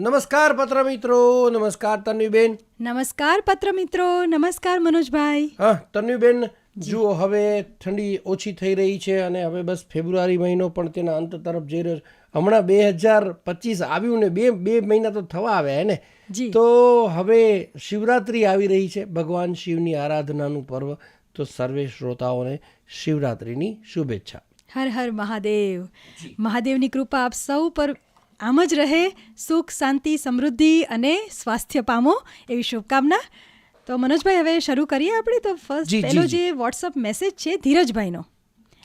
નમસ્કાર પત્ર મિત્રો નમસ્કાર તન્વીબેન. નમસ્કાર પત્ર મિત્રો નમસ્કાર મનોજભાઈ. હા તન્વીબેન જુઓ હવે ઠંડી ઓછી થઈ રહી છે અને હવે બસ ફેબ્રુઆરી મહિનો પણ તેના અંત તરફ જઈ રહ્યો છે. હમણાં બે હજાર પચીસ આવ્યું ને બે બે મહિના તો થવા આવ્યા ને? તો હવે શિવરાત્રિ આવી રહી છે ભગવાન શિવની આરાધનાનું પર્વ. તો સર્વે શ્રોતાઓને શિવરાત્રિની શુભેચ્છા. હર હર મહાદેવ. મહાદેવની કૃપા આપ સૌ પર આમ જ રહે સુખ શાંતિ સમૃદ્ધિ અને સ્વાસ્થ્ય પામો એવી શુભકામના. તો મનોજભાઈ હવે શરૂ કરીએ આપણે? તો ફર્સ્ટ પહેલો જે. વોટ્સઅપ મેસેજ છે ધીરજભાઈનો.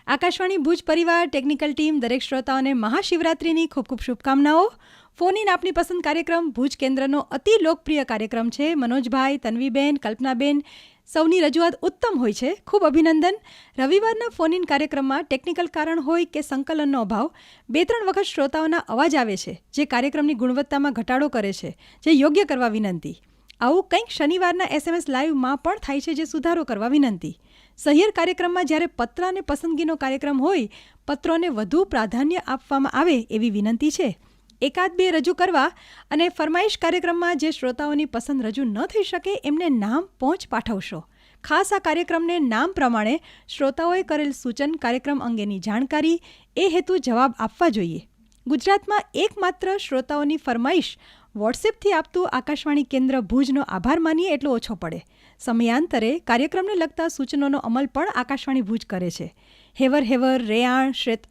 આકાશવાણી ભુજ પરિવાર ટેકનિકલ ટીમ દરેક શ્રોતાઓને મહાશિવરાત્રિની ખૂબ ખૂબ શુભકામનાઓ. ફોન ઇન આપની પસંદ કાર્યક્રમ ભુજ કેન્દ્રનો અતિ લોકપ્રિય કાર્યક્રમ છે. મનોજભાઈ તન્વીબેન કલ્પનાબેન સૌની રજૂઆત ઉત્તમ હોય છે. ખૂબ અભિનંદન. રવિવારના ફોન ઇન કાર્યક્રમમાં ટેકનિકલ કારણ હોય કે સંકલનનો અભાવ બે ત્રણ વખત શ્રોતાઓના અવાજ આવે છે, જે કાર્યક્રમની ગુણવત્તામાં ઘટાડો કરે છે, જે યોગ્ય કરવા વિનંતી. આવું કંઈક શનિવારના એસએમએસ લાઈવમાં પણ થાય છે જે સુધારો કરવા વિનંતી. સહિયર કાર્યક્રમમાં જ્યારે પત્ર અને પસંદગીનો કાર્યક્રમ હોય, પત્રોને વધુ પ્રાધાન્ય આપવામાં આવે એવી વિનંતી છે. એકાદ બે રજૂ કરવા અને ફરમાઈશ કાર્યક્રમમાં જે શ્રોતાઓની પસંદ રજૂ ન થઈ શકે એમને નામ પહોંચ પાઠવશો. ખાસ આ કાર્યક્રમને નામ પ્રમાણે શ્રોતાઓએ કરેલ સૂચન કાર્યક્રમ અંગેની જાણકારી, એ હેતુ જવાબ આપવા જોઈએ. ગુજરાતમાં એકમાત્ર શ્રોતાઓની ફરમાઈશ વોટ્સએપથી આપતું આકાશવાણી કેન્દ્ર ભુજનો આભાર માનીએ એટલો ઓછો પડે. સમયાંતરે કાર્યક્રમને લગતા સૂચનોનો અમલ પણ આકાશવાણી ભુજ કરે છે. હેવર હેવર, રેયાણ શ્રેત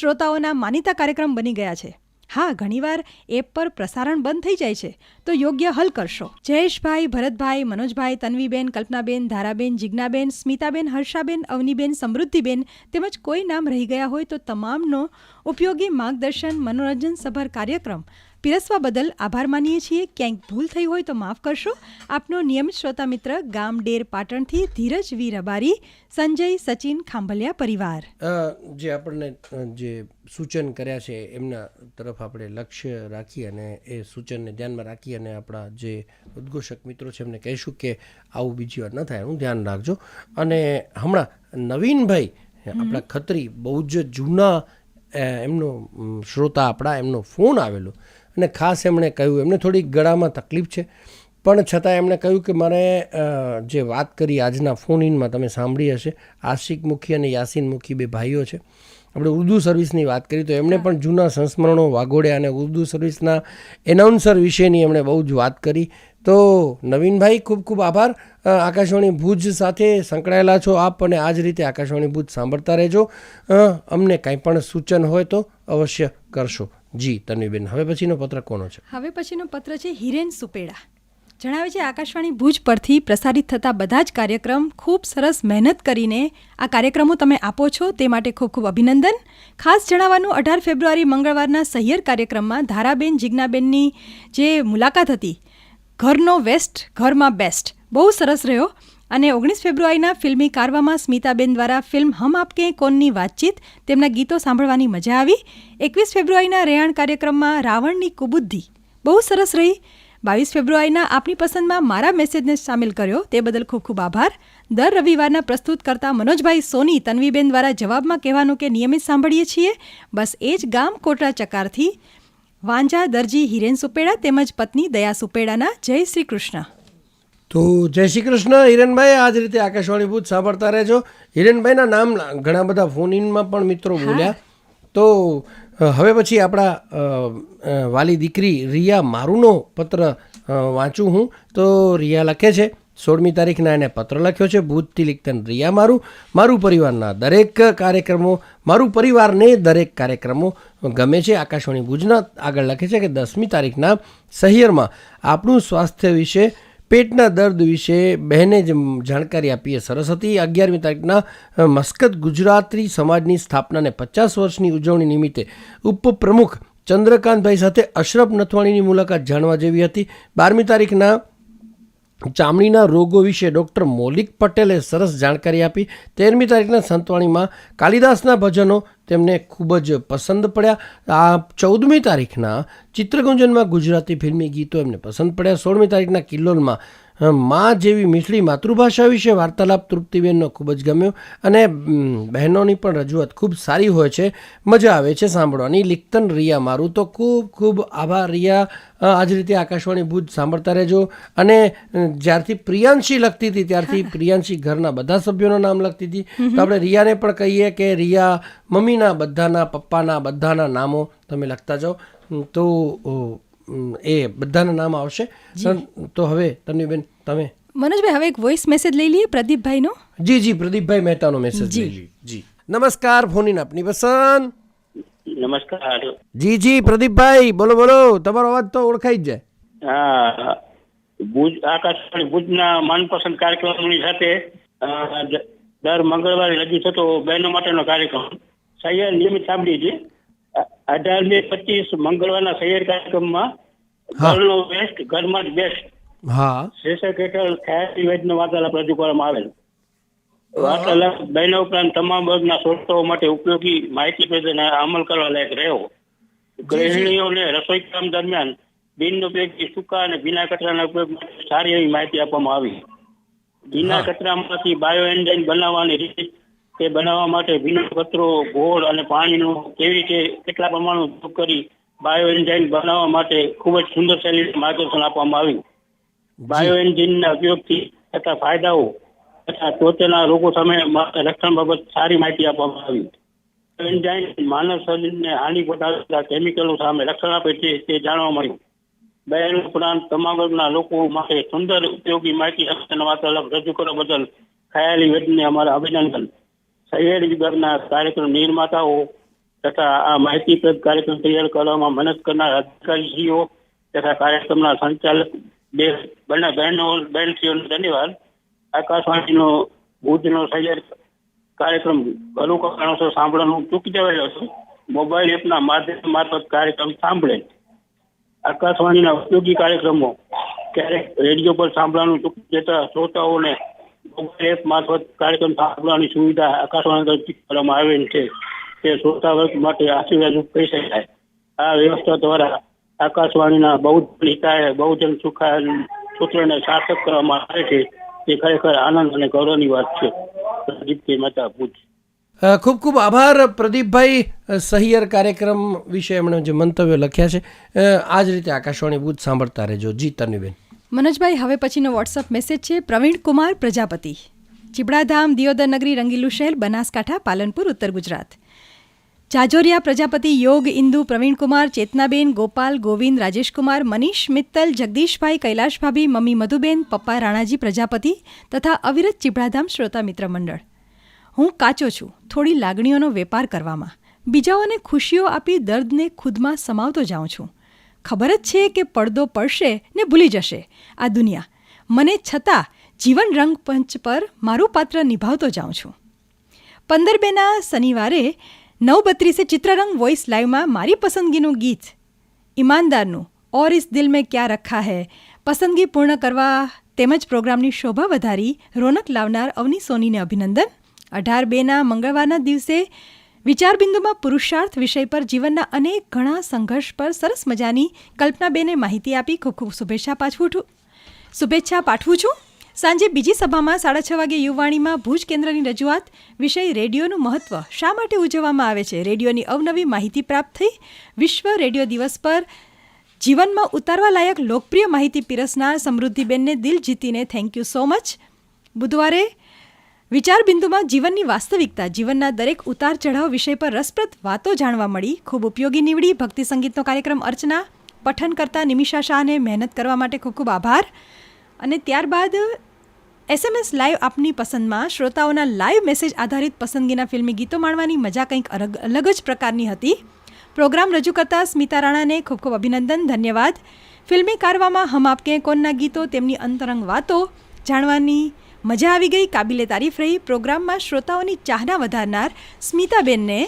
શ્રોતાઓના માનીતા કાર્યક્રમ બની ગયા છે. હા, ઘણીવાર એપ પર પ્રસારણ બંધ થઈ જાય છે, તો યોગ્ય હલ કરશો. જયેશભાઈ, ભરતભાઈ, મનોજભાઈ, તન્વીબેન, કલ્પનાબેન, ધારાબેન, જિજ્ઞાબેન, સ્મિતાબેન, હર્ષાબેન, અવનીબેન, સમૃદ્ધિબેન તેમજ કોઈ નામ રહી ગયા હોય તો તમામનો ઉપયોગી માર્ગદર્શન, મનોરંજન સભર કાર્યક્રમ પીરસવા બદલ આભાર માનીએ છીએ. ક્યાંક ભૂલ થઈ હોય તો માફ કરશો. આપનો નિયમિત શ્રોતા મિત્ર ગામ ડેર પાટણથી ધીરજ વી રબારી સંજય સચિન ખાંભલિયા પરિવાર. જે આપણને જે સૂચન કર્યા છે એમના તરફ આપણે લક્ષ્ય રાખી અને એ સૂચનને ધ્યાનમાં રાખી અને આપણા જે ઉદ્ઘોષક મિત્રો છે એમને કહીશું કે આવું બીજી વાર ન થાય એનું ધ્યાન રાખજો. અને હમણાં નવીનભાઈ આપણા ખત્રી બહુ જ જૂના એમનો શ્રોતા આપણા એમનો ફોન આવેલો. અને ખાસ એમણે કહ્યું, એમને થોડી ગળામાં તકલીફ છે. પણ છતાં એમણે કહ્યું કે મારે જે વાત કરી આજના ફોન ઇનમાં તમે સાંભળી હશે, આશિક મુખી અને યાસીન મુખી બે ભાઈઓ છે. આપણે ઉર્દુ સર્વિસની વાત કરી, તો એમણે પણ જૂના સંસ્મરણો વાગોડ્યા અને ઉર્દુ સર્વિસના એનાઉન્સર વિશેની એમણે બહુ જ વાત કરી. તો નવીનભાઈ, ખૂબ ખૂબ આભાર. આકાશવાણી ભુજ સાથે સંકળાયેલા છો આપ અને આ જ રીતે આકાશવાણી ભુજ સાંભળતા રહેજો. અમને કાંઈ પણ સૂચન હોય તો અવશ્ય કરશો. જી તન્વીબેન હવે પછીનો પત્ર કોનો છે? હવે પછીનો પત્ર છે હિરેન સુપેડા. જણાવે છે, આકાશવાણી ભુજ પરથી પ્રસારિત થતા બધા જ કાર્યક્રમ ખૂબ સરસ મહેનત કરીને આ કાર્યક્રમો તમે આપો છો તે માટે ખૂબ ખૂબ અભિનંદન. ખાસ જણાવવાનું, અઢાર ફેબ્રુઆરી મંગળવારના સહિયર કાર્યક્રમમાં ધારાબેન જિજ્ઞાબેનની જે મુલાકાત હતી, ઘરનો વેસ્ટ ઘરમાં બેસ્ટ. બહુ સરસ રહ્યો. અને ઓગણીસ ફેબ્રુઆરીના ફિલ્મી કારવામાં સ્મિતાબેન દ્વારા ફિલ્મ હમ આપકે કોનની વાતચીત? તેમના ગીતો સાંભળવાની મજા આવી. એકવીસ ફેબ્રુઆરીના રેયાણ કાર્યક્રમમાં રાવણની કુબુદ્ધિ બહુ સરસ રહી. બાવીસ ફેબ્રુઆરીના આપની પસંદમાં મારા મેસેજને સામેલ કર્યો. તે બદલ ખૂબ ખૂબ આભાર. દર રવિવારના પ્રસ્તુત કરતા મનોજભાઈ સોની તન્વીબેન દ્વારા જવાબમાં કહેવાનું કે નિયમિત સાંભળીએ છીએ. બસ એ જ ગામ કોટરા ચકારથી. વાંજા દરજી હિરેન સુપેડા તેમજ પત્ની દયા સુપેડાના જય શ્રી કૃષ્ણ. તો જય શ્રી કૃષ્ણ હિરેનભાઈ આ જ રીતે આકાશવાણી ભૂત સાંભળતા રહેજો. હિરેનભાઈના નામ ઘણા બધા ફોન ઇનમાં પણ મિત્રો બોલ્યા. તો હવે પછી આપણા વાલી દીકરી રિયા મારુનો પત્ર વાંચું હું. તો રિયા લખે છે સોળમી તારીખના એને પત્ર લખ્યો છે ભૂતથી લિખતન રિયા મારું. મારું પરિવારના દરેક કાર્યક્રમો મારું પરિવારને દરેક કાર્યક્રમો ગમે છે. આકાશવાણી ભુજના આગળ લખે છે કે દસમી તારીખના સહિયરમાં આપણું સ્વાસ્થ્ય વિશે પેટના દર્દ વિશે બહેને જ જાણકારી આપી એ સરસ હતી. અગિયારમી તારીખના મસ્કત ગુજરાતી સમાજની સ્થાપનાને પચાસ વર્ષની ઉજવણી નિમિત્તે ઉપપ્રમુખ ચંદ્રકાંતભાઈ સાથે અશરફ નથવાણીની મુલાકાત જાણવા જેવી હતી. બારમી તારીખના ચામડીના રોગો વિશે ડૉક્ટર મૌલિક પટેલે સરસ જાણકારી આપી. તેરમી તારીખના સંતવાણીમાં કાલિદાસના ભજનો તેમને ખૂબ જ પસંદ પડ્યા. આ ચૌદમી તારીખના ચિત્રગુંજનમાં ગુજરાતી ફિલ્મી ગીતો એમને પસંદ પડ્યા. સોળમી તારીખના કિલ્લોલમાં માં જેવી મીઠડી માતૃભાષા વિશે વાર્તાલાપ તૃપ્તિબેનનો ખૂબ જ ગમ્યો અને બહેનોની પણ રજૂઆત ખૂબ સારી હોય છે મજા આવે છે સાંભળવાની. લિખતન રિયા મારું. તો ખૂબ ખૂબ આભાર રિયા. આજ આ જ રીતે આકાશવાણી ભુજ સાંભળતા રહેજો. અને જ્યારથી પ્રિયાંશી લખતી હતી ત્યારથી પ્રિયાંશી ઘરના બધા સભ્યોના નામ લખતી હતી. તો આપણે રિયાને પણ કહીએ કે રિયા મમ્મીના બધાના પપ્પાના બધાના નામો તમે લખતા જાઓ. તો એ બધાના નામ આવશે. તો હવે તન્વીબેન તમે? મનોજભાઈ હવે એક વોઇસ મેસેજ લઈ લઈએ પ્રદીપભાઈનો. જી જી પ્રદીપભાઈ મહેતાનો મેસેજ જી. જી. નમસ્કાર ફોનિન આપની પસંદ નમસ્કાર. જી જી પ્રદીપભાઈ બોલો બોલો તમારો અવાજ તો ઓળખાઈ જ જાય. હા ભુજ આકાશવાણી ભુજના મનપસંદ કાર્યક્રમની સાથે દર મંગળવારે રજૂ થતો બહેનો માટેનો કાર્યક્રમ. સૈયર નિયમિત સાંભળીએ છીએ. અ- અઢાર મે પચીસ મંગળવારના સૈયર કાર્યક્રમમાં ઘરનો બેસ્ટ ઘરમાં જ બેસ્ટ હા. શીર્ષક હેઠળ ખ્યાલ વેદનો વાર્તાલાપ રજૂ કરવામાં આવેલ. વાર્તાલાપ બહેનો ઉપરાંત તમામ વર્ગના શ્રોતાઓ માટે ઉપયોગી માહિતી પ્રદાન અમલ કરવા લાયક રહ્યો. ગૃહિણીઓને રસોઈ કામ દરમિયાન બિનઉપયોગી સૂકા અને ભીના કચરાના ઉપયોગ માટે સારી એવી માહિતી આપવામાં આવી. ભીના. કચરામાંથી બાયો એન્જાઇન બનાવવાની રીત તે બનાવવા માટે ભીનો કચરો ગોળ અને પાણીનો કેવી રીતે કેટલા પ્રમાણમાં ઉપયોગ કરી બાયો એન્જાઇન બનાવવા માટે ખૂબ જ સુંદર શૈલીનું માર્ગદર્શન આપવામાં આવ્યું. બાયો એન્જિનના ઉપયોગથી થતા ફાયદાઓ તથા ત્વચાના રોગો સામે રક્ષણ બાબત સારી માહિતી આપવામાં આવી. એન્જાઇન માનવ શરીરને હાનિ પહોંચાડતા કેમિકલો સામે રક્ષણ આપે છે તે જાણવા મળ્યું. બહેન ઉપરાંત તમામ લોકો માટે સુંદર ઉપયોગી માહિતી વાર્તાલાપ રજૂ કરવા બદલ ખયાલી વેદને અમારા અભિનંદન. સૈયદ વિભાગના કાર્યક્રમ નિર્માતાઓ તથા આ માહિતીપ્રદ કાર્યક્રમ તૈયાર કરવામાં મદદ કરનાર અધિકારીશ્રીઓ તથા કાર્યક્રમના સંચાલક બે બંને બહેનો બહેનશ્રીઓને ધન્યવાદ. આકાશવાણીનો ભુજનો સૈયદ કાર્યક્રમ ઘણું કારણોસર સાંભળવાનું ચૂકી જવાયેલો છું. મોબાઈલ એપના માધ્યમ મારફત કાર્યક્રમ સાંભળે. આકાશવાણીના ઉપયોગી કાર્યક્રમો ક્યારેક રેડિયો પર સાંભળવાનું ચૂકી જતા શ્રોતાઓને એપ મારફત કાર્યક્રમ સાંભળવાની સુવિધા આકાશવાણી કરવામાં આવેલ છે. તે શ્રોતા વર્ગ માટે આશીર્વાદરૂપ કહી શકાય. આ વ્યવસ્થા દ્વારા આકાશવાણીના બહુજન હિતાય, બહુજન સુખાય સૂત્રને સાર્થક કરવામાં આવે છે. તે ખરેખર આનંદ અને ગૌરવની વાત છે. પ્રદીપજી મહેતા ભુજ. ખૂબ ખૂબ આભાર પ્રદીપભાઈ. સહિયર કાર્યક્રમ વિશે એમણે જે મંતવ્યો લખ્યા છે. આ જ રીતે આકાશવાણી ભુજ સાંભળતા રહેજો. જી, તન્વીબેન. મનોજભાઈ, હવે પછીનો વોટ્સઅપ મેસેજ છે, પ્રવીણ કુમાર પ્રજાપતિ. ચીબડાધામ, દિયોદર નગરી, રંગીલું શહેર, બનાસકાંઠા, પાલનપુર, ઉત્તર ગુજરાત. જાજોરિયા પ્રજાપતિ, યોગ ઇન્દુ પ્રવીણકુમાર ચેતનાબેન, ગોપાલ, ગોવિંદ રાજેશકુમાર મનીષ મિત્તલ, જગદીશભાઈ કૈલાશ ભાભી મમ્મી મધુબેન, પપ્પા રાણાજી પ્રજાપતિ તથા અવિરત ચીબડાધામ શ્રોતા મિત્ર મંડળ. હું કાચો છું, થોડી લાગણીઓનો વેપાર કરવામાં. બીજાઓને ખુશીઓ આપી દર્દને ખુદમાં સમાવતો જાઉં છું. ખબર જ છે કે પડદો પડશે ને ભૂલી જશે. આ દુનિયા. મને છતાં જીવન રંગપંચ પર મારું પાત્ર નિભાવતો જાઉં છું. પંદર બેના શનિવારે નવ બત્રીસે ચિત્રરંગ વોઇસ લાઈવમાં મારી પસંદગીનું ગીત, ઈમાનદારનું, ઓર ઇસ દિલ મેં ક્યાં રખા હૈ, પસંદગી પૂર્ણ કરવા તેમજ પ્રોગ્રામની શોભા વધારી રોનક લાવનાર અવની સોનીને અભિનંદન. અઢાર બેના મંગળવારના દિવસે વિચારબિંદુમાં પુરુષાર્થ વિષય પર જીવનના અનેક ઘણા સંઘર્ષ પર સરસ મજાની કલ્પનાબેને માહિતી આપી ખૂબ ખૂબ શુભેચ્છા પાછવું છું. શુભેચ્છા પાઠવું છું. સાંજે બીજી સભામાં સાડા છ વાગે યુવાણીમાં ભુજ કેન્દ્રની રજૂઆત વિષય રેડિયોનું મહત્વ શા માટે ઉજવવામાં આવે છે? રેડિયોની અવનવી માહિતી પ્રાપ્ત થઈ. વિશ્વ રેડિયો દિવસ પર જીવનમાં ઉતારવા લાયક લોકપ્રિય માહિતી પીરસનાર સમૃદ્ધિબેનને દિલ જીતીને થેન્ક યુ સો મચ. બુધવારે વિચાર બિંદુમાં જીવનની વાસ્તવિકતા, જીવનના દરેક ઉતાર ચઢાવ વિષય પર રસપ્રદ વાતો જાણવા મળી. ખૂબ ઉપયોગી નીવડી ભક્તિ સંગીતનો કાર્યક્રમ અર્ચના, પઠન કરતા નિમિષા શાહને મહેનત કરવા માટે ખૂબ ખૂબ આભાર. અને ત્યારબાદ એસએમએસ લાઈવ આપની પસંદમાં શ્રોતાઓના લાઈવ મેસેજ આધારિત પસંદગીના ફિલ્મી ગીતો માણવાની મજા કંઈક અલગ જ પ્રકારની હતી. પ્રોગ્રામ રજૂ કરતા સ્મિતા રાણાને ખૂબ ખૂબ અભિનંદન, ધન્યવાદ. ફિલ્મી કારવામાં હમ આપકે કોનના ગીતો, તેમની અંતરંગ વાતો જાણવાની મજા આવી ગઈ કાબિલે તારીફ રહી. પ્રોગ્રામમાં શ્રોતાઓની ચાહના વધારનાર સ્મિતાબેનને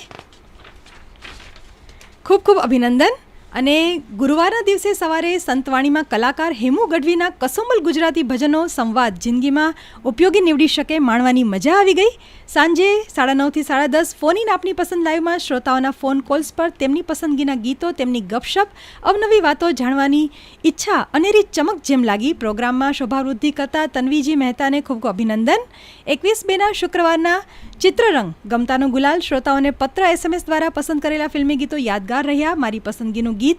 ખૂબ ખૂબ અભિનંદન. અને ગુરુવારના દિવસે સવારે સંતવાણીમાં કલાકાર હેમુ ગઢવીના કસોમલ ગુજરાતી ભજનો સંવાદ જિંદગીમાં ઉપયોગી નીવડી શકે માણવાની મજા આવી ગઈ. સાંજે સાડા નવથી સાડા દસ ફોન ઇન આપની પસંદ લાઈવમાં શ્રોતાઓના ફોન કોલ્સ પર તેમની પસંદગીના ગીતો, તેમની ગપશપ, અવનવી વાતો જાણવાની ઈચ્છા, અનેરી ચમક જેમ લાગી પ્રોગ્રામમાં શોભાવૃદ્ધિ કરતા તન્વીજી મહેતાને ખૂબ ખૂબ અભિનંદન. એકવીસ બેના શુક્રવારના ચિત્રરંગ ગમતાનો ગુલાલ શ્રોતાઓને પત્ર એસએમએસ દ્વારા પસંદ કરેલા ફિલ્મી ગીતો યાદગાર રહ્યા. મારી પસંદગીનું ગીત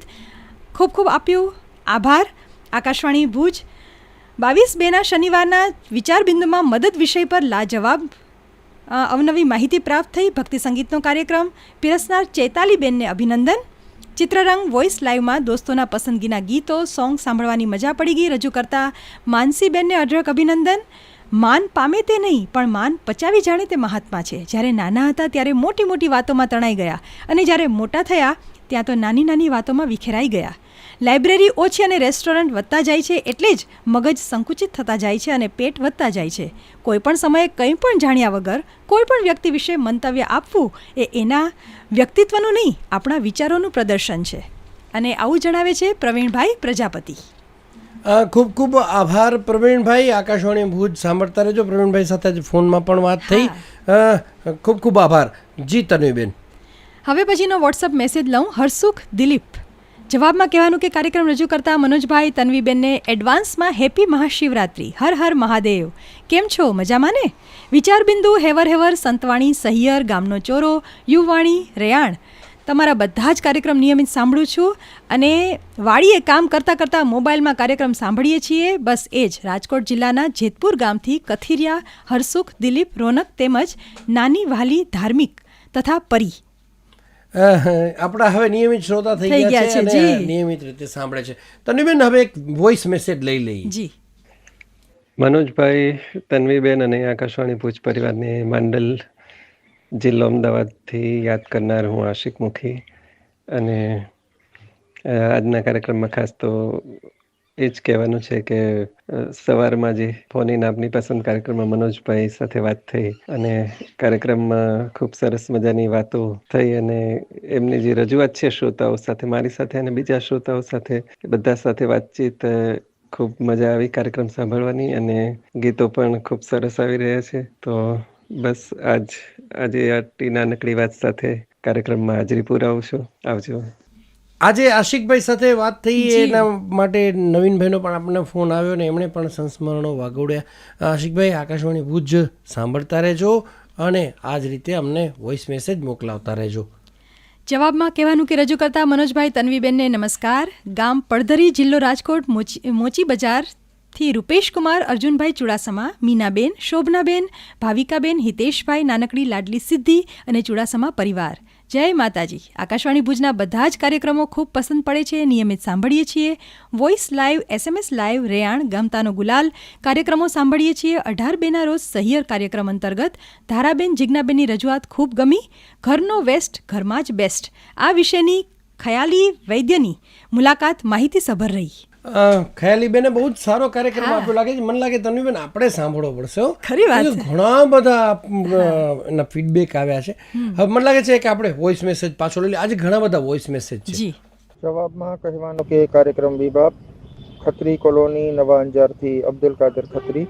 ખૂબ ખૂબ આપ્યું. આભાર. આકાશવાણી ભુજ. બાવીસ બેના શનિવારના વિચારબિંદુમાં મદદ વિષય પર લાજવાબ અવનવી માહિતી પ્રાપ્ત થઈ ભક્તિ સંગીતનો કાર્યક્રમ. પીરસનાર ચેતાલીબેનને અભિનંદન. ચિત્રરંગ વોઇસ લાઈવમાં દોસ્તોના પસંદગીના ગીતો, સોંગ સાંભળવાની મજા પડી ગઈ રજૂ કરતા માનસીબેનને અઢળક અભિનંદન. માન પામે તે નહીં, પણ માન પચાવી જાણે તે મહાત્મા છે. જ્યારે નાના હતા ત્યારે મોટી મોટી વાતોમાં તણાઈ ગયા અને જ્યારે મોટા થયા ત્યાં તો નાની નાની વાતોમાં વિખેરાઈ ગયા. લાઇબ્રેરી ઓછી અને રેસ્ટોરન્ટ વધતા જાય છે એટલે જ મગજ સંકુચિત થતા જાય છે અને પેટ વધતા જાય છે. કોઈપણ સમયે કંઈ પણ જાણ્યા વગર કોઈપણ વ્યક્તિ વિશે મંતવ્ય આપવું એ એના વ્યક્તિત્વનું નહીં આપણા વિચારોનું પ્રદર્શન છે. અને આવું જણાવે છે પ્રવીણભાઈ પ્રજાપતિ. ખૂબ ખૂબ આભાર પ્રવીણભાઈ. આકાશવાણી ભુજ સાંભળતા રહેજો. પ્રવીણભાઈ સાથે જ ફોનમાં પણ વાત થઈ. ખૂબ ખૂબ આભાર. જી તન્વીબેન. હવે પછીનો વોટ્સઅપ મેસેજ લઉં. હરસુખ દિલીપ. જવાબમાં કહેવાનું કે કાર્યક્રમ રજૂ કરતા મનોજભાઈ તન્વીબેનને એડવાન્સમાં હેપી મહાશિવરાત્રિ. હર હર મહાદેવ. કેમ છો? મજામાં ને? વિચારબિંદુ હેવર હેવર સંતવાણી સહિયર ગામનો ચોરો, યુવાણી રેયાણ. તમારા બધા જ કાર્યક્રમ નિયમિત સાંભળું છું અને વાડીએ કામ કરતાં કરતાં મોબાઈલમાં કાર્યક્રમ સાંભળીએ છીએ. બસ એ જ. રાજકોટ જિલ્લાના જેતપુર ગામથી કથિરિયા, હરસુખ, દિલીપ, રોનક તેમજ નાની વાલી ધાર્મિક તથા પરી. આપણા હવે નિયમિત શ્રોતા થઈ ગયા છે અને નિયમિત રીતે સાંભળે છે. તન્વીબેન હવે એક વોઇસ મેસેજ લઈ લઈએ. જી. મનોજભાઈ તન્વીબેન અને આકાશવાણી ભુજ પરિવારને માંડલ જિલ્લો અમદાવાદથી યાદ કરનાર હું આશિક મુખી. અને આજના કાર્યક્રમમાં ખાસ તો એ જ કહેવાનું છે કે સવારમાં જે ફોની નામની પસંદ કાર્યક્રમમાં મનોજભાઈ સાથે વાત થઈ અને કાર્યક્રમમાં ખૂબ સરસ મજાની વાતો થઈ અને એમની જે રજૂઆત છે શ્રોતાઓ સાથે, મારી સાથે અને બીજા શ્રોતાઓ સાથે બધા સાથે વાતચીત ખૂબ મજા આવી કાર્યક્રમ સાંભળવાની અને ગીતો પણ ખૂબ સરસ આવી રહ્યા છે. તો બસ આજ, આજે આટલી નાનકડી વાત સાથે કાર્યક્રમમાં હાજરી પુરાવું છું. આવજો. આજે આશિકભાઈ સાથે વાત થઈ એના માટે નવીનભાઈનો પણ આપણને ફોન આવ્યો ને એમણે પણ સંસ્મરણો વાગોડ્યા. આશિકભાઈ આકાશવાણી ભુજ સાંભળતા રહેજો અને આ જ રીતે અમને વોઇસ મેસેજ મોકલાવતા રહેજો. જવાબમાં કહેવાનું કે રજૂ કરતા મનોજભાઈ તન્વીબેનને નમસ્કાર. ગામ પડધરી જિલ્લો રાજકોટ મોચી મોચી બજારથી રૂપેશકુમાર અર્જુનભાઈ ચુડાસમા મીનાબેન શોભનાબેન ભાવિકાબેન હિતેશભાઈ નાનકડી લાડલી સિદ્ધિ અને ચુડાસમા પરિવાર. જય માતાજી. આકાશવાણી ભુજના બધા જ કાર્યક્રમો ખૂબ પસંદ પડે છે, નિયમિત સાંભળીએ છીએ. વોઇસ લાઈવ એસએમએસ લાઈવ રેયાણ, ગમતાનો ગુલાલ. કાર્યક્રમો સાંભળીએ છીએ અઢાર બેના રોજ સહિયર કાર્યક્રમ અંતર્ગત. ધારાબેન, જિજ્ઞાબેનની રજૂઆત ખૂબ ગમી. ઘરનો વેસ્ટ, ઘરમાં જ બેસ્ટ આ વિશેની ખયાલી વૈદ્યની મુલાકાત માહિતીસભર રહી. ખયાલીબેને બહુ જ સારો કાર્યક્રમ આપ્યો. લાગે છે મને લાગે તન્વીબેન આપણે સાંભળવો પડશે હો. ખરી વાત ઘણા બધા એના ફીડબેક આવ્યા છે. હવે મને લાગે છે કે આપણે વોઇસ મેસેજ પાછો લઈ લઈએ. આજે ઘણા બધા વોઇસ મેસેજ છે. જવાબમાં કહેવાનો કે કાર્યક્રમ વિભાગ ખત્રી કોલોની નવા અંજારથી અબ્દુલ કાદર ખત્રી.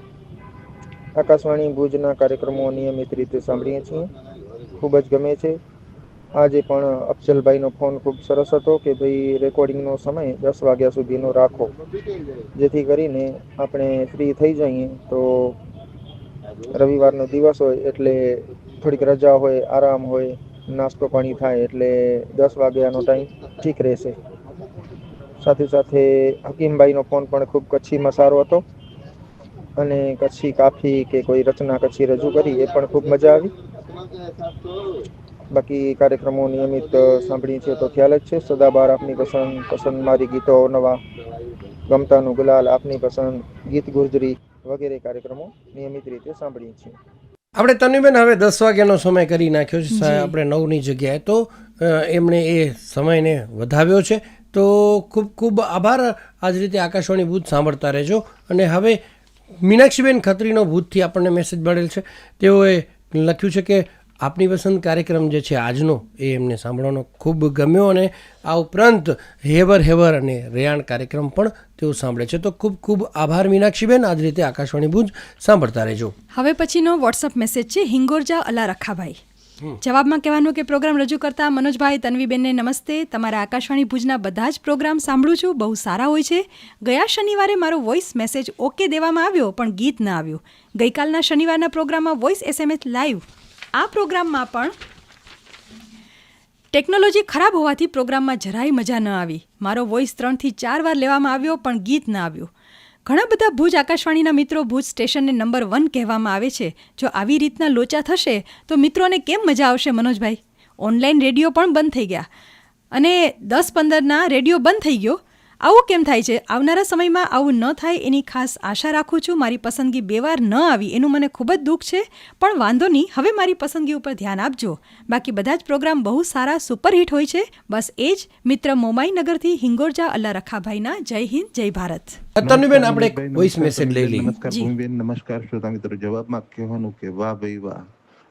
આકાશવાણી ભુજના કાર્યક્રમો નિયમિત રીતે સાંભળીએ છીએ. ખૂબ જ ગમે છે. આજે પણ અફઝલભાઈનો ફોન ખૂબ સરસ હતો કે ભાઈ રેકોર્ડિંગનો સમય દસ વાગ્યા સુધીનો રાખો. જેથી કરીને આપણે ફ્રી થઈ જઈએ તો રવિવારનો દિવસ હોય એટલે થોડીક રજા હોય, આરામ હોય, નાસ્તો પાણી થાય એટલે દસ વાગ્યાનો ટાઈમ ઠીક રહેશે. સાથે સાથે હકીમભાઈનો ફોન પણ ખૂબ કચ્છીમાં સારો હતો અને કચ્છી કાફી કે કોઈ રચના કચ્છી રજૂ કરી એ પણ ખૂબ મજા આવી. બાકી કાર્યક્રમો નિયમિત સાંભળીએ છીએ તો ખ્યાલ જ છે. સદાબાર આપની પસંદ પસંદ મારી ગીતો નવા ગમતાનું ગુલાલ આપની પસંદ ગીત ગુર્જરી વગેરે કાર્યક્રમો નિયમિત રીતે સાંભળીએ છીએ. આપણે તનુબેન હવે દસ વાગ્યાનો સમય કરી નાખ્યો છે. આપણે નવની જગ્યાએ. તો એમણે એ સમયને વધાવ્યો છે. તો ખૂબ ખૂબ આભાર. આ જ રીતે આકાશવાણી ભૂત સાંભળતા રહેજો. અને હવે મીનાક્ષીબેન ખત્રીનો ભૂતથી આપણને મેસેજ મળેલ છે. તેઓએ લખ્યું છે કે આપની પસંદ કાર્યક્રમ જે છે આજનો એ એમને સાંભળવાનો ખૂબ ગમ્યો અને આ ઉપરાંત હેવર હેવર અને રેયાણ કાર્યક્રમ પણ તેઓ સાંભળે છે. તો ખૂબ ખૂબ આભાર મીનાક્ષીબેન. આજ રીતે આકાશવાણી ભુજ સાંભળતા રહેજો. હવે પછીનો વોટ્સઅપ મેસેજ છે, હિંગોરજા અલા રખાભાઈ. જવાબમાં કહેવાનું કે પ્રોગ્રામ રજૂ કરતા મનોજભાઈ તન્વીબેનને નમસ્તે. તમારા આકાશવાણી ભુજના બધા જ પ્રોગ્રામ સાંભળું છું. બહુ સારા હોય છે. ગયા શનિવારે મારો વોઇસ મેસેજ ઓકે દેવામાં આવ્યો, પણ ગીત ન આવ્યું. ગઈકાલના શનિવારના પ્રોગ્રામમાં વોઇસ એસએમએસ લાઈવ આ પ્રોગ્રામમાં પણ ટેકનોલોજી ખરાબ હોવાથી પ્રોગ્રામમાં જરાય મજા ન આવી. મારો વોઇસ ત્રણથી ચાર વાર લેવામાં આવ્યો, પણ ગીત ન આવ્યું. ઘણા બધા ભુજ આકાશવાણીના મિત્રો ભુજ સ્ટેશનને નંબર વન કહેવામાં આવે છે. જો આવી રીતના લોચા થશે, તો મિત્રોને કેમ મજા આવશે મનોજભાઈ? ઓનલાઈન રેડિયો પણ બંધ થઈ ગયા. અને દસ પંદરના રેડિયો બંધ થઈ ગયો. આવું કેમ થાય છે? આવનારા સમયમાં આવું ન થાય એની ખાસ આશા રાખું છું. મારી પસંદગી બે વાર ન આવી એનું મને ખૂબ જ દુઃખ છે. પણ વાંધો નહીં હવે મારી પસંદગી ઉપર ધ્યાન આપજો. બાકી બધા જ પ્રોગ્રામ બહુ સારા સુપરહિટ હોય છે. બસ એ જ મિત્ર મોમાઈનગરથી હિંગોરજા અલ્લા રખાભાઈના જય હિન્દ જય ભારત. તન્વીબેન આપણે વોઇસ મેસેજ લઈ લઈએ. નમસ્કાર. ભૂમિબેન નમસ્કાર શ્રોતા મિત્રો જવાબમાં કહેવાનું કે વાહ ભાઈ વાહ.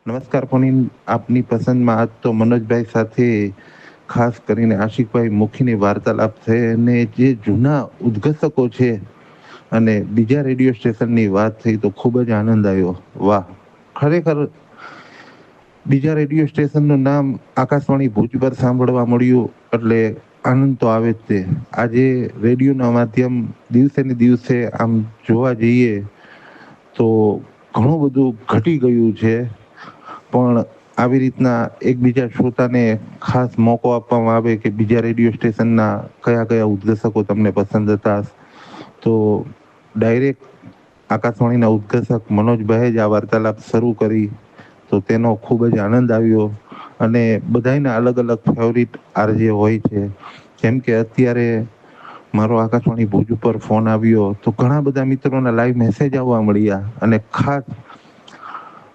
નમસ્કાર ફોન આપની પસંદમાં આજ તો મનોજભાઈ સાથે ખાસ કરીને આશિકભાઈ મુખીની વાર્તાલાપ અને જે જૂના ઉદ્ઘોષકો છે અને બીજા રેડિયો સ્ટેશનની વાત થઈ તો ખૂબ જ આનંદ આવ્યો. વાહ, ખરેખર બીજા રેડિયો સ્ટેશનનું નામ આકાશવાણી ભુજ પર સાંભળવા મળ્યું એટલે આનંદ તો આવે જ તે આજે રેડિયોના માધ્યમ દિવસે ને દિવસે આમ જોવા જઈએ તો ઘણું બધું ઘટી ગયું છે. પણ આવી રીતના એકબીજા શ્રોતાને ખાસ મોકો આપવામાં આવે કે બીજા રેડિયો સ્ટેશનના કયા કયા ઉદ્ઘોષકો તમને પસંદ હતા. તો ડાયરેક્ટ આકાશવાણીના ઉદ્ઘોષક મનોજભાઈ જ આ વાર્તાલાપ શરૂ કરી તો તેનો ખૂબ જ આનંદ આવ્યો અને બધાયના અલગ અલગ ફેવરિટ આરજે હોય છે. જેમ કે અત્યારે મારો આકાશવાણી ભુજ ઉપર ફોન આવ્યો તો ઘણા બધા મિત્રોના લાઈવ મેસેજ આવવા મળ્યા અને ખાસ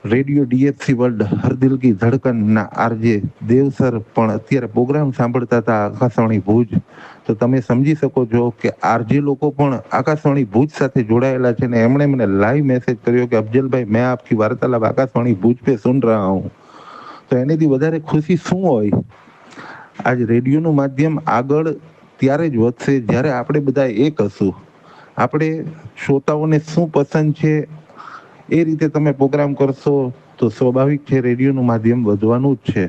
રેડિયો ડીએફસી વર્લ્ડ હર દિલ કી ધડકનના આરજે દેવ સર પણ અત્યારે પ્રોગ્રામ સાંભળતા હતા આકાશવાણી ભુજ. તો તમે સમજી શકો છો કે આરજે લોકો પણ આકાશવાણી ભુજ સાથે જોડાયેલા છે ને એમણે મને લાઈવ મેસેજ કર્યો કે, અફજલભાઈ, મેં આપકી વાર્તાલાપ આકાશવાણી ભુજ પે સુન રહા હું. તો એનાથી વધારે ખુશી શું હોય? આજ રેડિયોનું માધ્યમ આગળ ત્યારે જ વધશે જ્યારે આપણે બધા એક હશું. આપણે શ્રોતાઓને શું પસંદ છે એ રીતે તમે પ્રોગ્રામ કરશો, તો સ્વાભાવિક છે રેડિયોનું માધ્યમ વધવાનું જ છે.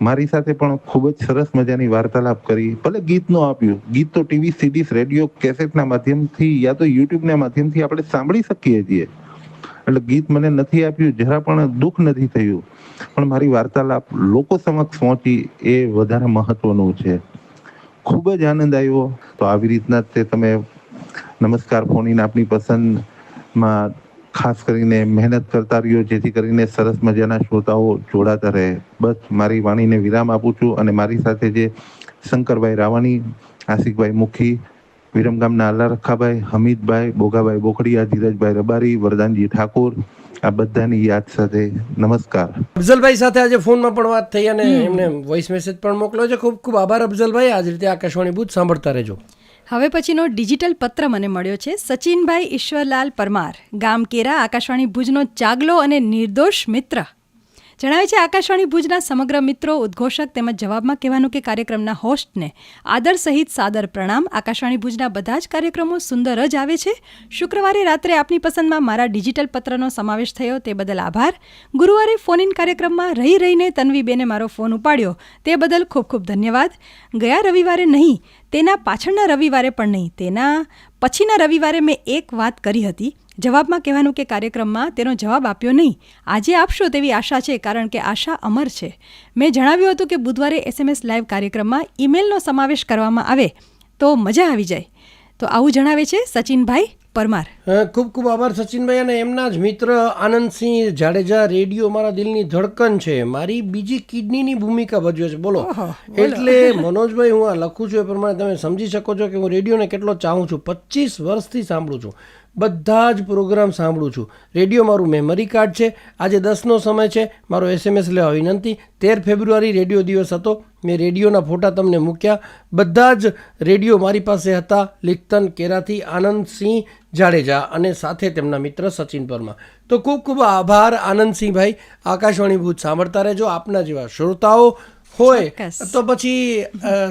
મારી સાથે પણ ખૂબ જ સરસ મજાની વાર્તાલાપ કરી, ભલે ગીત નો આપ્યું, ગીત તો ટીવી સીડીસ રેડિયો, કેસેટના માધ્યમથી યા તો યુટ્યુબના માધ્યમથી આપણે સાંભળી શકીએ છીએ. એટલે ગીત મને નથી આપ્યું, જરા પણ દુઃખ નથી થયું. પણ મારી વાર્તાલાપ લોકો સમક્ષ પહોંચી એ વધારે મહત્વનું છે. ખૂબ જ આનંદ આવ્યો. તો આવી રીતના તે તમે નમસ્કાર ફોનીને આપની પસંદમાં ખાસ કરીને મહેનત કરતા રહ્યો જેથી કરીને સરસ મજાના શ્રોતાઓ જોડાતા રહે. બસ મારી વાણીને વિરામ આપું છું અને મારી સાથે જે શંકરભાઈ રાવાણી આશિકભાઈ મુખી વિરમગામના આલા રખાભાઈ હમીદભાઈ બોગાભાઈ બોકડીયા ધીરજભાઈ રબારી વરદાનજી ઠાકોર આ બધાની યાદ સાથે નમસ્કાર. અફઝલભાઈ સાથે આજે ફોનમાં પણ વાત થઈ અને એમને વોઇસ મેસેજ પણ મોકલ્યો છે. ખૂબ ખૂબ આભાર અફઝલભાઈ. આજ રીતે આકાશવાણી ભુજ સાંભળતા રહેજો. હવે પછીનો ડિજિટલ પત્ર મને મળ્યો છે. સચિનભાઈ ઈશ્વરલાલ પરમાર, ગામ કેરા, આકાશવાણી ભુજનો ચાગલો અને નિર્દોષ મિત્ર. જણાવે છે, આકાશવાણી ભુજના સમગ્ર મિત્રો, ઉદ્ઘોષક તેમજ જવાબમાં કહેવાનું કે કાર્યક્રમના હોસ્ટને આદર સહિત સાદર પ્રણામ. આકાશવાણી ભુજના બધા જ કાર્યક્રમો સુંદર જ આવે છે. શુક્રવારે રાત્રે આપની પસંદમાં મારા ડિજિટલ પત્રનો સમાવેશ થયો. તે બદલ આભાર. ગુરુવારે ફોન ઇન કાર્યક્રમમાં રહી રહીને તન્વીબેને મારો ફોન ઉપાડ્યો. તે બદલ ખૂબ ખૂબ ધન્યવાદ. ગયા રવિવારે નહીં, તેના પાછળના રવિવારે પણ નહીં, તેના પછીના રવિવારે મેં એક વાત કરી હતી. જવાબમાં કહેવાનું કે કાર્યક્રમમાં તેનો જવાબ આપ્યો નહીં. આજે આપશો તેવી આશા છે કારણ કે આશા અમર છે. મેં જણાવ્યું હતું કે બુધવારે એસએમએસ લાઈવ કાર્યક્રમમાં ઈમેલનો સમાવેશ કરવામાં આવે તો મજા આવી જાય. તો આવું જણાવે છે સચિનભાઈ પરમાર. ખૂબ ખૂબ આભાર સચિનભાઈ અને એમના જ મિત્ર આનંદસિંહ જાડેજા રેડિયો મારા દિલની ધડકન છે. મારી બીજી કિડનીની ભૂમિકા ભજવે છે. બોલો. એટલે મનોજભાઈ હું આ લખું છું એ પ્રમાણે તમે સમજી શકો છો કે હું રેડિયોને કેટલો ચાહું છું. પચીસ વર્ષથી સાંભળું છું. બધા જ પ્રોગ્રામ સાંભળું છું. રેડિયો મારું મેમરી કાર્ડ છે. આજે દસનો સમય છે. મારો એસએમએસ લેવા વિનંતી. તેર ફેબ્રુઆરી રેડિયો દિવસ હતો. મેં રેડિયોના ફોટા તમને મૂક્યા. બધા જ રેડિયો મારી પાસે હતા. લિખતન કેરાથી આનંદસિંહ જાડેજા અને સાથે તેમના મિત્ર સચિન પરમા તો ખૂબ ખૂબ આભાર આનંદસિંહભાઈ. આકાશવાણી ભૂત સાંભળતા રહેજો. આપના જેવા શ્રોતાઓ હોય તો પછી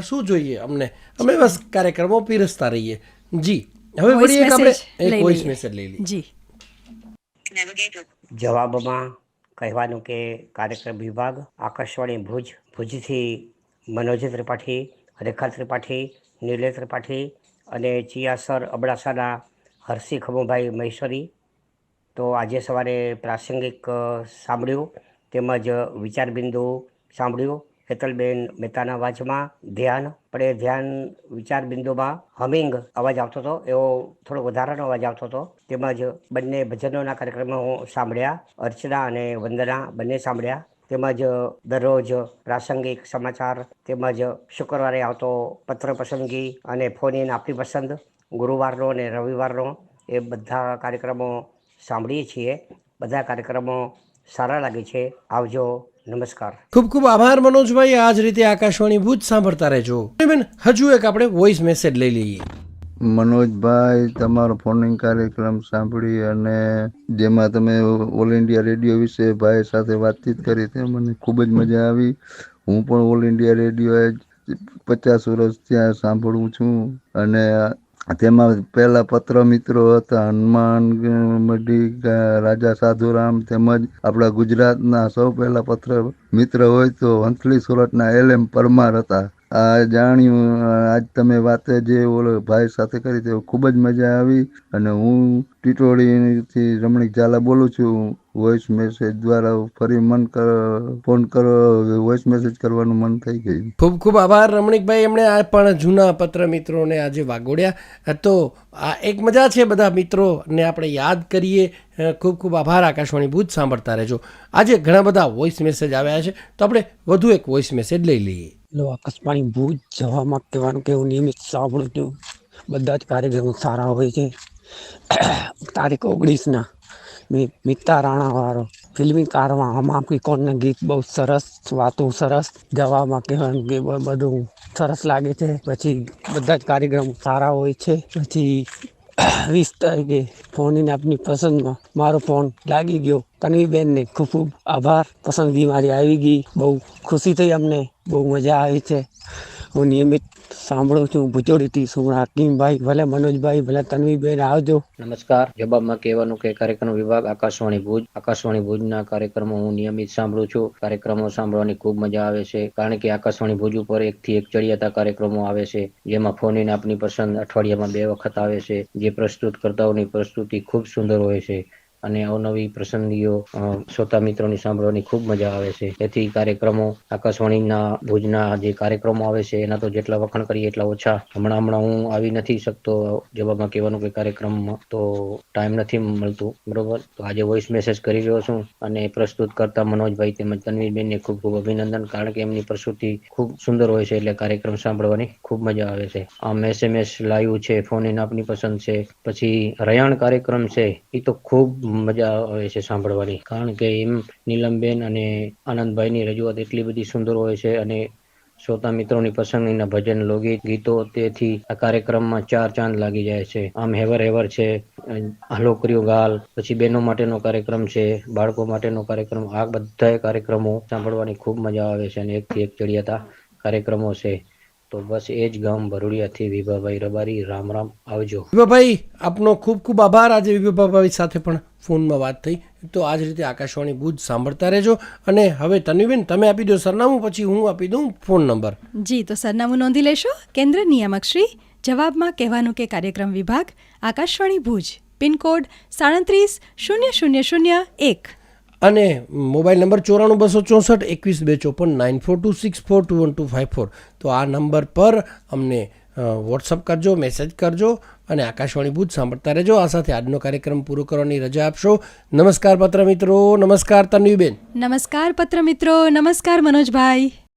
શું જોઈએ અમને? અમે બસ કાર્યક્રમો પીરસતા રહીએ. જી. હવે વળી એક આપણે એક વોઇસ મેસેજ લઈ લઈએ. જી. જવાબમાં કહેવાનું કે કાર્યક્રમ વિભાગ આકાશવાણી ભુજ ભુજથી મનોજ ત્રિપાઠી રેખા ત્રિપાઠી નીલે ત્રિપાઠી અને ચિયાસર અબડાસાના હર્ષી ખમુભાઈ મહેશ્વરી તો આજે સવારે પ્રાસંગિક સાંભળ્યું તેમજ વિચારબિંદુ સાંભળ્યું. હેતલબેન મહેતાના અવાજમાં ધ્યાન પણ એ ધ્યાન વિચાર બિંદુમાં હમિંગ અવાજ આવતો હતો, એવો થોડો વધારાનો અવાજ આવતો હતો. તેમજ બંને ભજનોના કાર્યક્રમો સાંભળ્યા, અર્ચના અને વંદના બંને સાંભળ્યા. તેમજ દરરોજ પ્રાસંગિક સમાચાર, તેમજ શુક્રવારે આવતો પત્ર પસંદગી અને ફોન ઇન આપણી પસંદ. ગુરુવારનો અને રવિવારનો એ બધા કાર્યક્રમો સાંભળીએ છીએ. બધા કાર્યક્રમો સારા લાગે છે. આવજો. નમસ્કાર. ખૂબ ખૂબ આભાર મનોજભાઈ. આ જ રીતે આકાશવાણી ભૂજ સાંભળતા રહેજો. બેન હજુ એક આપણે વોઇસ મેસેજ લઈ લઈએ. મનોજભાઈ તમારો ફોનિંગ કાર્યક્રમ સાંભળી અને જેમાં તમે ઓલ ઇન્ડિયા રેડિયો વિશે ભાઈ સાથે વાતચીત કરી તે મને ખૂબ જ મજા આવી. હું પણ ઓલ ઇન્ડિયા રેડિયો પચાસ વર્ષ ત્યાં સાંભળું છું અને તેમાં પહેલા પત્ર મિત્રો હતા, હનુમાન, મઢી રાજા સાધુરામ તેમજ આપણા ગુજરાતના સૌ પહેલા પત્ર મિત્ર હોય તો વંથલી સુરતના એલ એમ પરમાર હતા. આ જાણ્યું આજ તમે વાત જે ઓલો ભાઈ સાથે કરી તે ખૂબ જ મજા આવી અને હું ટીટોડીથી રમણીક ઝાલા બોલું છું વોઇસ મેસેજ દ્વારા ફરી મન ફોન કરો વોઇસ મેસેજ કરવાનું મન થઈ ગયું. ખૂબ ખૂબ આભાર રમણીકભાઈ, એમણે આ પણ જૂના પત્ર મિત્રોને આજે વાગોડ્યા તો આ એક મજા છે બધા મિત્રોને આપણે યાદ કરીએ. ખૂબ ખૂબ આભાર, આકાશવાણી ભૂત સાંભળતા રહેજો. આજે ઘણા બધા વોઇસ મેસેજ આવ્યા છે, તો આપણે વધુ એક વોઇસ મેસેજ લઈ લઈએ. લો, આકાશવાણી ભૂજ જવામાં કહેવાનું કે હું નિયમિત સાંભળું છું. બધા જ કાર્યક્રમો સારા હોય છે. તારીખ ઓગણીસના. મી, મિતા રાણાવાળો. ફિલ્મી કારમાં હમ આપકી કોનના ગીત બહુ સરસ, વાતો સરસ જવામાં કહેવાનું કે બધું સરસ લાગે છે. પછી બધા જ કાર્યક્રમો સારા હોય છે. પછી વીસ તારીખે ફોનની આપની પસંદમાં મારો ફોન લાગી ગયો. કનવીબેનને ખૂબ ખૂબ આભાર. પસંદગી મારી આવી ગઈ. બહુ ખુશી થઈ અમને. બહુ મજા આવી છે. હું નિયમિત સાંભળું છું. ભુજોડીથી શું હાકીમભાઈ, ભલે મનોજભાઈ, ભલે તન્વીબેન, આવજો. નમસ્કાર. જવાબમાં કહેવાનું કે કાર્યક્રમ વિભાગ આકાશવાણી ભુજ. આકાશવાણી ભુજના કાર્યક્રમો હું નિયમિત સાંભળું છું. કાર્યક્રમો સાંભળવાની ખૂબ મજા આવે છે. કારણ કે આકાશવાણી ભુજ ઉપર એકથી એક ચડિયાતા કાર્યક્રમો આવે છે. જેમાં ફોન ઇન આપની પસંદ અઠવાડિયામાં બે વખત આવે છે. જે પ્રસ્તુત કરતાઓની પ્રસ્તુતિ ખૂબ સુંદર હોય છે. અને અવનવી પ્રસંગીઓ શ્રોતા મિત્રોની સાંભળવાની ખૂબ મજા આવે છે. તેથી કાર્યક્રમો, આકાશવાણીના ભુજના જે કાર્યક્રમો આવે છે, એના તો જેટલા વખાણ કરીએ એટલા ઓછા. હમણાં હમણાં હું આવી નથી શકતો, જવાબમાં કહેવાનું કે કાર્યક્રમમાં તો ટાઈમ નથી મળતું, બરોબર? તો આજે વોઇસ મેસેજ કરી રહ્યો છું અને પ્રસ્તુત કરતા મનોજભાઈ તેમજ તનવીરબેનને ખૂબ ખૂબ અભિનંદન, કારણ કે એમની પ્રસ્તુતિ ખૂબ સુંદર હોય છે એટલે કાર્યક્રમ સાંભળવાની ખૂબ મજા આવે છે. આમ એસએમએસ લાઈવ છે ફોન ઇન આપની પસંદ છે, પછી રયાણ કાર્યક્રમ છે એ તો ખૂબ મજા આવે છે સાંભળવાની. કારણ કે એમ નીલમબેન અને આનંદભાઈની રજૂઆત એટલી બધી સુંદર હોય છે અને શ્રોતા મિત્રોની પસંદગીના ભજન, લોકગીત, ગીતો તેથી આ કાર્યક્રમમાં ચાર ચાંદ લાગી જાય છે. આમ હેવર હેવર છે, હાલો ગાલ, પછી બહેનો માટેનો કાર્યક્રમ છે, બાળકો માટેનો કાર્યક્રમ, આ બધા કાર્યક્રમો સાંભળવાની ખૂબ મજા આવે છે અને એકથી એક ચડિયાતા કાર્યક્રમો છે. તો બસ એ જ ગામ ભરૂડિયાથી વિભાભાઈ રબારી. રામ રામ આવજો. વિભાભાઈ આપનો ખૂબ ખૂબ આભાર. આજે વિભાભાઈ સાથે પણ ફોનમાં વાત થઈ. તો આ જ રીતે આકાશવાણી ભુજ સાંભળતા રહેજો. અને હવે તન્વીબેન તમે આપી દો સરનામું પછી હું આપી દઉં ફોન નંબર. જી તો સરનામું નોંધી લેશો. કેન્દ્ર નિયામક શ્રી જવાબમાં કહેવાનું કે કાર્યક્રમ વિભાગ આકાશવાણી ભુજ. પિનકોડ સાડત્રીસ શૂન્ય શૂન્ય શૂન્ય એક. અને મોબાઈલ નંબર ચોરાણું બસો ચોસઠ, એકવીસ બે ચોપન, nine four two six four two one two five four. તો આ નંબર પર અમને વોટ્સઅપ કરજો, મેસેજ કરજો અને આકાશવાણી ભૂજ સાંભળતા રહેજો. આ સાથે આજનો કાર્યક્રમ પૂરો કરવાની રજા આપશો. નમસ્કાર પત્ર મિત્રો, નમસ્કાર તન્વીબેન. નમસ્કાર પત્ર મિત્રો, નમસ્કાર મનોજભાઈ.